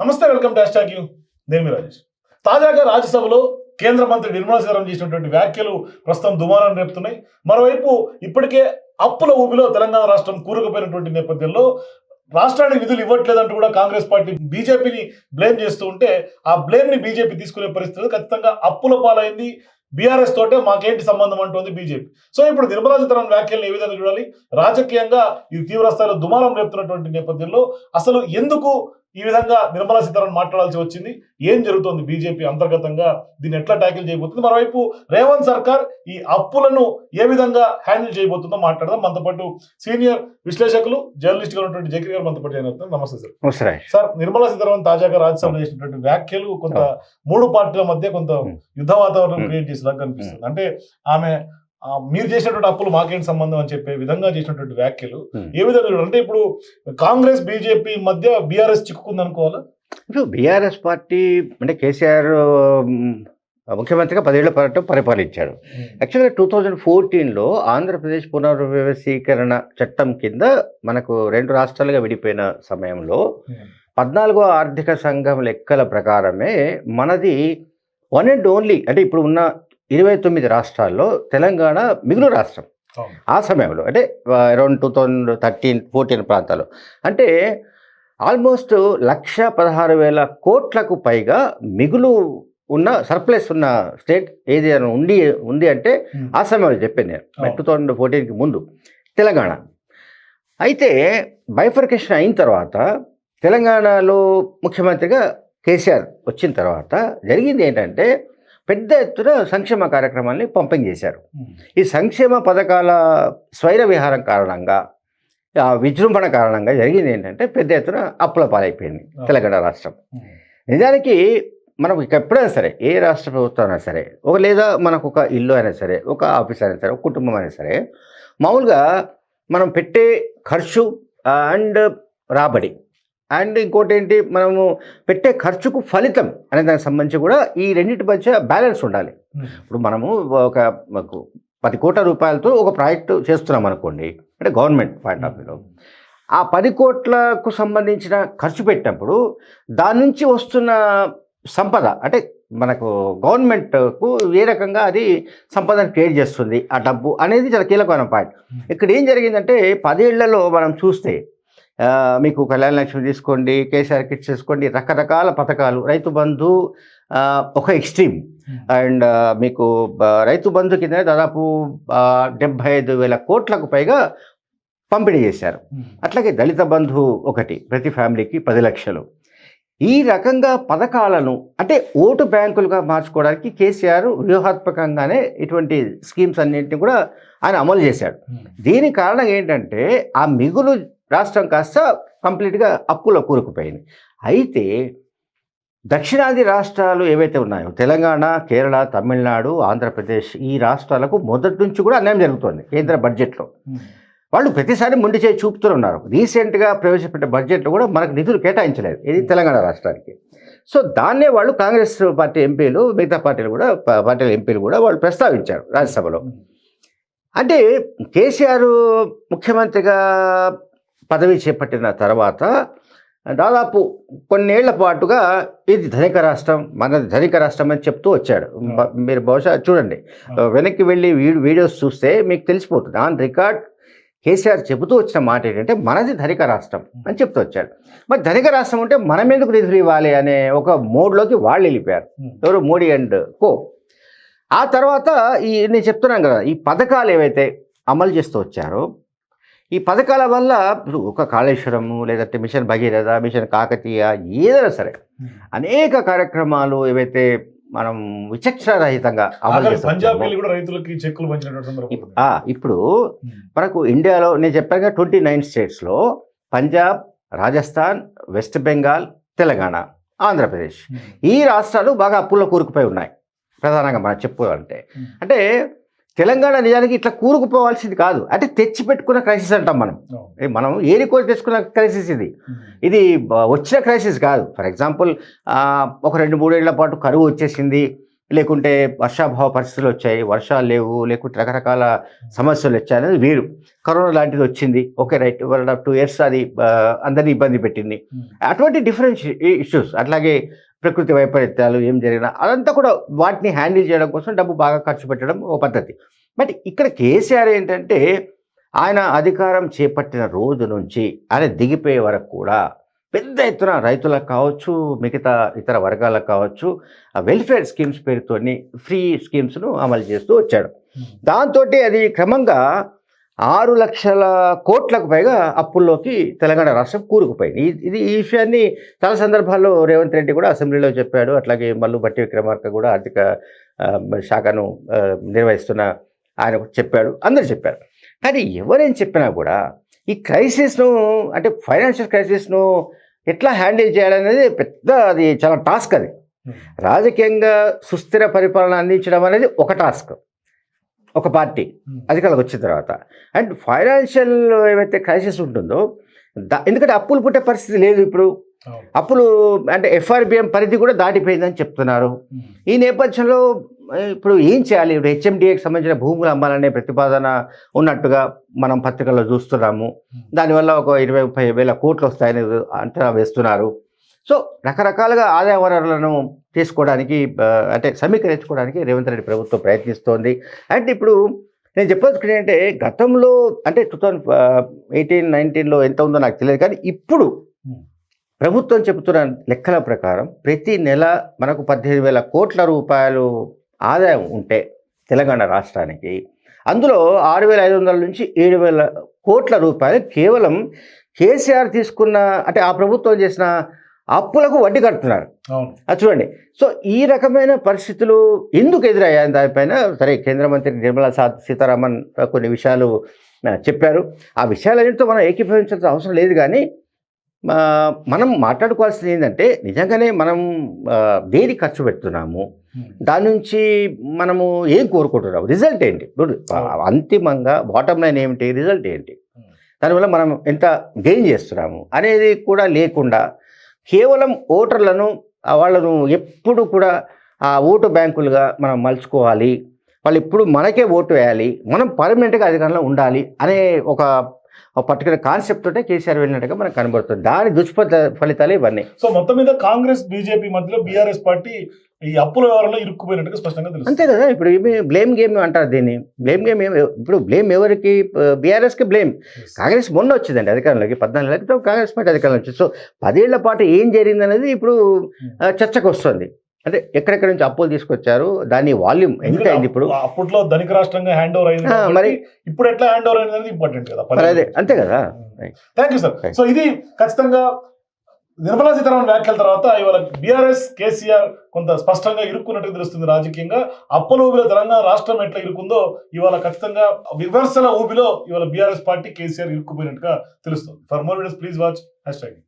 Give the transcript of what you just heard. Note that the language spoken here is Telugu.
నమస్తే వెల్కమ్ టు హ్యాష్ యూ. నేను మీ రాజేష్. తాజాగా రాజ్యసభలో కేంద్ర మంత్రి నిర్మలా సీతారామన్ చేసినటువంటి వ్యాఖ్యలు ప్రస్తుతం దుమానం రేపుతున్నాయి. మరోవైపు ఇప్పటికే అప్పుల ఊబిలో తెలంగాణ రాష్ట్రం కూరుకుపోయినటువంటి నేపథ్యంలో రాష్ట్రానికి నిధులు ఇవ్వట్లేదంటూ కూడా కాంగ్రెస్ పార్టీ బీజేపీని బ్లేమ్ చేస్తూ ఉంటే ఆ బ్లేమ్ని బీజేపీ తీసుకునే పరిస్థితి ఖచ్చితంగా అప్పుల పాలైంది. బీఆర్ఎస్ తోటే మాకేంటి సంబంధం అంటుంది బీజేపీ. సో ఇప్పుడు నిర్మలా సీతారామన్ వ్యాఖ్యలను ఏ విధంగా చూడాలి? రాజకీయంగా ఇది తీవ్ర స్థాయిలో దుమారం రేపుతున్నటువంటి నేపథ్యంలో అసలు ఎందుకు ఈ విధంగా నిర్మలా సీతారామన్ మాట్లాడాల్సి వచ్చింది. ఏం జరుగుతోంది బీజేపీ అంతర్గతంగా? దీన్ని ఎట్లా ట్యాకిల్ చేయబోతుంది? మరోవైపు రేవంత్ సర్కార్ ఈ అప్పులను ఏ విధంగా హ్యాండిల్ చేయబోతుందో మాట్లాడదాం. మనతో పాటు సీనియర్ విశ్లేషకులు జర్నలిస్ట్గా ఉన్నటువంటి జకీర్ గారు మనతో పాటు అవుతున్నారు. నమస్తే సార్. సార్. నిర్మలా సీతారామన్ తాజాగా రాజ్యసభలో చేసినటువంటి వ్యాఖ్యలు కొంత మూడు పార్టీల మధ్య కొంత. యుద్ధ వాతావరణం. క్రియేట్ చేసేలాగా కనిపిస్తుంది. అంటే ఆమె మీరు చేసినటువంటి అప్పులు మాకేంటి సంబంధం అని చెప్పే విధంగా చేసినటువంటి వ్యాఖ్యలు. Hmm. ఏ విధంగా? అంటే ఇప్పుడు కాంగ్రెస్ బీజేపీ మధ్య బీఆర్ఎస్ చిక్కుకుంది అనుకోవాలా? ఇప్పుడు బీఆర్ఎస్ పార్టీ అంటే కేసీఆర్ ముఖ్యమంత్రిగా పదేళ్ళ పాటు పరిపాలించాడు. యాక్చువల్గా టూ థౌజండ్ ఫోర్టీన్లో ఆంధ్రప్రదేశ్ పునర్వ్యవస్థీకరణ చట్టం కింద మనకు రెండు రాష్ట్రాలుగా విడిపోయిన సమయంలో పద్నాలుగో ఆర్థిక సంఘం లెక్కల ప్రకారమే మనది వన్ అండ్ ఓన్లీ అంటే ఇప్పుడు ఉన్న ఇరవై తొమ్మిది రాష్ట్రాల్లో తెలంగాణ మిగులు రాష్ట్రం. అవును. ఆ సమయంలో అంటే around two thousand thirteen fourteen ప్రాంతాలు అంటే ఆల్మోస్ట్ లక్ష పదహారు వేల కోట్లకు పైగా మిగులు ఉన్న సర్ప్లస్ ఉన్న స్టేట్ ఏది అని ఉంది అంటే ఆ సమయంలో చెప్పాను నేను. టూ థౌజండ్ ఫోర్టీన్కి ముందు. తెలంగాణ. అయితే బైఫర్కేషన్ అయిన తర్వాత తెలంగాణలో ముఖ్యమంత్రిగా కేసీఆర్ వచ్చిన తర్వాత జరిగింది ఏంటంటే పెద్ద ఎత్తున సంక్షేమ కార్యక్రమాల్ని పంపిణీ చేశారు. ఈ సంక్షేమ పథకాల స్వైర విహారం కారణంగా ఆ విజృంభణ కారణంగా జరిగింది ఏంటంటే పెద్ద ఎత్తున అప్పుల పాలైపోయింది తెలంగాణ రాష్ట్రం. నిజానికి మనం ఇక ఎప్పుడైనా సరే ఏ రాష్ట్ర ప్రభుత్వం అయినా సరే ఒక లేదా మనకు ఒక ఇల్లు అయినా సరే ఒక ఆఫీస్ అయినా సరే ఒక కుటుంబం అయినా సరే మామూలుగా మనం పెట్టే ఖర్చు అండ్ రాబడి అండ్ ఇంకోటి ఏంటి మనము పెట్టే ఖర్చుకు ఫలితం అనే దానికి సంబంధించి కూడా ఈ రెండింటి మధ్య బ్యాలెన్స్ ఉండాలి. ఇప్పుడు మనము ఒక పది కోట్ల రూపాయలతో ఒక ప్రాజెక్టు చేస్తున్నాం అనుకోండి అంటే గవర్నమెంట్ పాయింట్ ఆఫ్ వ్యూలో. ఆ పది కోట్లకు సంబంధించిన ఖర్చు పెట్టినప్పుడు దాని నుంచి వస్తున్న సంపద అంటే మనకు గవర్నమెంట్కు ఏ రకంగా అది సంపదను క్రియేట్ చేస్తుంది ఆ డబ్బు అనేది చాలా కీలకమైన పాయింట్. ఇక్కడ ఏం జరిగిందంటే పదేళ్ళలో మనం చూస్తే మీకు కళ్యాణ లక్ష్మి తీసుకోండి కేసీఆర్ కిట్స్ తీసుకోండి రకరకాల పథకాలు. రైతు బంధు ఒక ఎక్స్ట్రీమ్. అండ్ ఆ, మీకు రైతు బంధు కింద దాదాపు డెబ్బై ఐదు వేల కోట్లకు పైగా పంపిణీ చేశారు. అట్లాగే దళిత బంధు ఒకటి ప్రతి ఫ్యామిలీకి పది లక్షలు. ఈ రకంగా పథకాలను అంటే ఓటు బ్యాంకులుగా మార్చుకోవడానికి కేసీఆర్ వ్యూహాత్మకంగానే ఇటువంటి స్కీమ్స్ అన్నింటినీ కూడా ఆయన అమలు చేశాడు. దీని కారణం ఏంటంటే ఆ మిగులు రాష్ట్రం కాస్త కంప్లీట్గా అప్పులో కూరుకుపోయింది. అయితే దక్షిణాది రాష్ట్రాలు ఏవైతే ఉన్నాయో తెలంగాణ కేరళ తమిళనాడు ఆంధ్రప్రదేశ్ ఈ రాష్ట్రాలకు మొదటి నుంచి కూడా అన్యాయం జరుగుతుంది కేంద్ర బడ్జెట్లో. వాళ్ళు ప్రతిసారి మొండి చేయి చూపుతూ ఉన్నారు. రీసెంట్గా ప్రవేశపెట్టే బడ్జెట్లో కూడా మనకు నిధులు కేటాయించలేదు. ఇది తెలంగాణ రాష్ట్రానికి. సో దాన్నే వాళ్ళు కాంగ్రెస్ పార్టీ ఎంపీలు మిగతా పార్టీలు కూడా పార్టీల ఎంపీలు కూడా వాళ్ళు ప్రస్తావించారు రాజ్యసభలో. అంటే కేసీఆర్ ముఖ్యమంత్రిగా పదవి చేపట్టిన తర్వాత దాదాపు కొన్నేళ్ళ పాటుగా ఇది ధనిక రాష్ట్రం మనది ధనిక రాష్ట్రం అని చెప్తూ వచ్చాడు. మీరు బహుశా చూడండి. వెనక్కి వెళ్ళి వీడియోస్ చూస్తే మీకు తెలిసిపోతుంది. ఆన్ రికార్డ్ కేసీఆర్ చెబుతూ వచ్చిన మాట ఏంటంటే మనది ధనిక రాష్ట్రం అని చెప్తూ వచ్చాడు. మరి ధనిక రాష్ట్రం ఉంటే మనం ఎందుకు నిధులు ఇవ్వాలి అనే ఒక మోడ్లోకి వాళ్ళు వెళ్ళిపోయారు. ఎవరు? Modi and co. ఆ తర్వాత ఈ నేను చెప్తున్నాను కదా ఈ పథకాలు ఏవైతే అమలు చేస్తూ వచ్చారో ఈ పథకాల వల్ల ఇప్పుడు ఒక కాళేశ్వరము లేదంటే మిషన్ భగీరథ మిషన్ కాకతీయ ఏదైనా సరే అనేక కార్యక్రమాలు ఏవైతే మనం విచక్షణరహితంగా అమలు చేస్తూ ఇప్పుడు మనకు ఇండియాలో నేను చెప్పాను ట్వంటీ నైన్ స్టేట్స్లో పంజాబ్ రాజస్థాన్ వెస్ట్ బెంగాల్ తెలంగాణ ఆంధ్రప్రదేశ్ ఈ రాష్ట్రాలు బాగా అప్పుల్లో కూరుకుపోయి ఉన్నాయి. ప్రధానంగా మనం చెప్పుకోవాలంటే. అంటే తెలంగాణ నిజానికి ఇట్లా కూరుకుపోవాల్సింది కాదు. అంటే తెచ్చి పెట్టుకున్న క్రైసిస్ అంటాం మనం. మనం ఏరికోరి తెచ్చుకున్న క్రైసిస్ ఇది. ఇది వచ్చిన క్రైసిస్ కాదు. ఫర్ ఎగ్జాంపుల్ ఒక రెండు మూడేళ్ళ పాటు కరువు వచ్చేసింది. లేకుంటే వర్షాభావ పరిస్థితులు వచ్చాయి. వర్షాలు లేవు. లేకుంటే రకరకాల సమస్యలు వచ్చాయి అనేది వేరు. కరోనా లాంటిది వచ్చింది. Okay right. One two years అది అందరినీ ఇబ్బంది పెట్టింది. అటువంటి డిఫరెంట్ ఇష్యూస్. అట్లాగే ప్రకృతి వైపరీత్యాలు ఏం జరిగినా అదంతా కూడా వాటిని హ్యాండిల్ చేయడం కోసం డబ్బు బాగా ఖర్చు పెట్టడం ఒక పద్ధతి. బట్ ఇక్కడ కేసీఆర్ ఏంటంటే ఆయన అధికారం చేపట్టిన రోజు నుంచి ఆయన దిగిపోయే వరకు కూడా పెద్ద ఎత్తున రైతులకు కావచ్చు మిగతా ఇతర వర్గాలకు కావచ్చు ఆ వెల్ఫేర్ స్కీమ్స్ పేరుతోని ఫ్రీ స్కీమ్స్ను అమలు చేస్తూ వచ్చాడు. దాంతో అది క్రమంగా ఆరు లక్షల కోట్లకు పైగా అప్పుల్లోకి తెలంగాణ రాష్ట్రం కూరుకుపోయింది. ఇది ఈ విషయాన్ని చాలా సందర్భాల్లో రేవంత్ రెడ్డి కూడా అసెంబ్లీలో చెప్పాడు. అట్లాగే మల్లు బట్టి విక్రమార్క కూడా ఆర్థిక శాఖను నిర్వహిస్తున్న ఆయన చెప్పాడు. అందరూ చెప్పారు. కానీ ఎవరేం చెప్పినా కూడా ఈ క్రైసిస్ను అంటే ఫైనాన్షియల్ క్రైసిస్ను ఎట్లా హ్యాండిల్ చేయాలనేది పెద్ద అది చాలా టాస్క్ అది. రాజకీయంగా సుస్థిర పరిపాలన అందించడం అనేది ఒక టాస్క్. ఒక పార్టీ అధికారులకు వచ్చిన తర్వాత. అండ్ ఫైనాన్షియల్ ఏవైతే క్రైసిస్ ఉంటుందో ఎందుకంటే అప్పులు పుట్టే పరిస్థితి లేదు ఇప్పుడు. అప్పులు అంటే ఎఫ్ఆర్బిఎం పరిధి కూడా దాటిపోయిందని చెప్తున్నారు. ఈ నేపథ్యంలో ఇప్పుడు ఏం చేయాలి? ఇప్పుడు హెచ్ఎండిఏకి సంబంధించిన భూములు అమ్మాలనే ప్రతిపాదన ఉన్నట్టుగా మనం పత్రికల్లో చూస్తున్నాము. దానివల్ల ఒక ఇరవై ముప్పై వేల కోట్లు వస్తాయని అంచనా వేస్తున్నారు. సో రకరకాలుగా ఆదాయ వనరులను తీసుకోవడానికి అంటే సమీకరించుకోవడానికి రేవంత్ రెడ్డి ప్రభుత్వం ప్రయత్నిస్తోంది అంటే ఇప్పుడు నేను చెప్పదలుచుకునే అంటే గతంలో అంటే టూ థౌజండ్ ఎయిటీన్ నైన్టీన్లో ఎంత ఉందో నాకు తెలియదు కానీ ఇప్పుడు. ప్రభుత్వం చెబుతున్న లెక్కల ప్రకారం ప్రతి నెల మనకు పద్దెనిమిది వేల కోట్ల రూపాయలు ఆదాయం ఉంటే తెలంగాణ రాష్ట్రానికి అందులో ఆరు వేల ఐదు వందల నుంచి ఏడు వేల కోట్ల రూపాయలు కేవలం కేసీఆర్ తీసుకున్న అంటే ఆ ప్రభుత్వం చేసిన అప్పులకు వడ్డీ కడుతున్నారు. అది చూడండి. సో ఈ రకమైన పరిస్థితులు ఎందుకు ఎదురయ్యాయి? దానిపైన సరే కేంద్ర మంత్రి నిర్మలా సీతారామన్ కొన్ని విషయాలు చెప్పారు. ఆ విషయాలన్నింటితో మనం ఏకీభవించాల్సిన అవసరం లేదు కానీ మనం మాట్లాడుకోవాల్సింది ఏంటంటే నిజంగానే మనం దేని ఖర్చు పెడుతున్నాము? దాని నుంచి మనము ఏం కోరుకుంటున్నాము? రిజల్ట్ ఏంటి? ఇప్పుడు అంతిమంగా బాటమ్ లైన్ ఏమిటి? రిజల్ట్ ఏంటి? దానివల్ల మనం ఎంత గెయిన్ చేస్తున్నాము? అనేది కూడా లేకుండా కేవలం ఓటర్లను వాళ్ళను ఎప్పుడు కూడా ఆ ఓటు బ్యాంకులుగా మనం మలుచుకోవాలి. వాళ్ళు ఎప్పుడు మనకే ఓటు వేయాలి. మనం పర్మనెంట్గా అధికారంలో ఉండాలి అనే ఒక పర్టికులర్ కాన్సెప్ట్ తోటే కేసీఆర్ వెళ్ళినట్టుగా మనకు కనబడుతుంది. దాని దుష్ఫల ఫలితాలు ఇవన్నీ. సో మొత్తం మీద కాంగ్రెస్ బీజేపీ మధ్యలో బీఆర్ఎస్ పార్టీ ఈ అప్పుల వ్యవహారంలో ఇరుక్కుపోయినట్టుగా స్పష్టంగా అంతే తెలుస్తుంది కదా ఇప్పుడు బ్లేమ్ గేమ్ అంటారు దీన్ని. బ్లేమ్ గేమ్ ఇప్పుడు బ్లేమ్ ఎవరికి? బీఆర్ఎస్కి బ్లేమ్ కాంగ్రెస్ మొన్న వచ్చిందండి అధికారంలోకి పద్నాలుగు క్రితం కాంగ్రెస్ పార్టీ అధికారంలో వచ్చింది. సో పదేళ్ళ పాటు ఏం జరిగింది అనేది ఇప్పుడు ఆ, చర్చకు వస్తుంది. అంటే ఎక్కడెక్కడి నుంచి అప్పులు తీసుకొచ్చారు దాని వాల్యూమ్ ఎంత అయింది ఇప్పుడు? అప్పు- అప్పట్లో ధనిక రాష్ట్రంగా హ్యాండ్ ఓవర్ అయింది మరి ఇప్పుడు ఎట్లా హ్యాండ్ ఓవర్ అయింది అనేది ఇంపార్టెంట్ కదా అదే అంతే కదా. Thank you sir. సో ఇది ఖచ్చితంగా నిర్మలా సీతారామన్ వ్యాఖ్యల తర్వాత ఇవాళ బీఆర్ఎస్ కేసీఆర్ కొంత స్పష్టంగా ఇరుక్కున్నట్టు తెలుస్తుంది రాజకీయంగా. అప్పల ఊబిలో తెలంగాణ రాష్ట్రం ఎట్లా ఇరుక్కుందో ఇవాళ ఖచ్చితంగా విమర్శల ఊబిలో ఇవాళ బీఆర్ఎస్ పార్టీ కేసీఆర్ ఇరుక్కుపోయినట్టుగా తెలుస్తుంది. For more videos please watch hashtag